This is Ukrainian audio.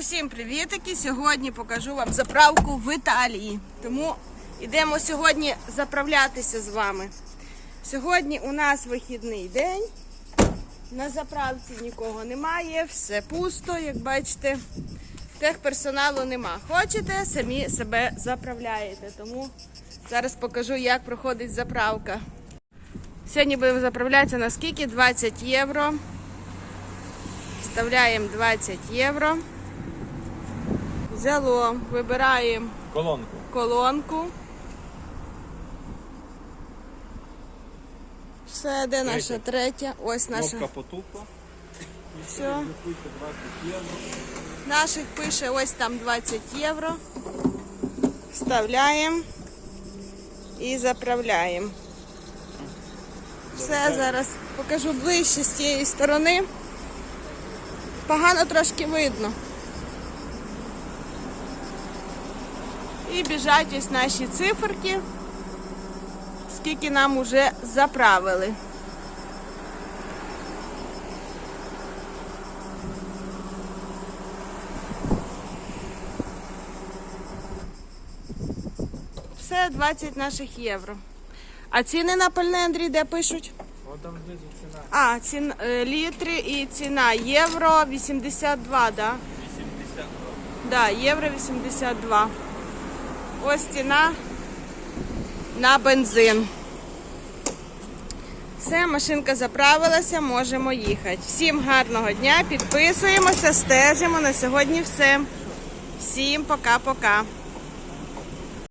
Усім привітики! Сьогодні покажу вам заправку в Італії. Тому йдемо сьогодні заправлятися з вами. Сьогодні у нас вихідний день. На заправці нікого немає, все пусто, як бачите. Техперсоналу нема. Хочете, самі себе заправляєте. Тому зараз покажу, як проходить заправка. Сьогодні будемо заправлятися на скільки? 20 євро. Вставляємо 20 євро. Взяло, вибираємо Колонку. колонку. Все, де наша третя? Ось наша. Кнопка потухла. Все. Рахуйте 20 євро. Наших пише ось там 20 євро. Вставляємо і заправляємо. Все, зараз покажу ближче з цієї сторони. Погано трошки видно. І біжать ось наші циферки, скільки нам уже заправили. Все 20 наших євро. А ціни на пальне, Андрій, де пишуть? О, там знизу ціна А, цін, е, літри і ціна євро 82, да? 80. Да, євро 82. Ось ціна на бензин. Все, машинка заправилася, можемо їхати. Всім гарного дня, підписуємося, стежимо. На сьогодні все. Всім пока-пока.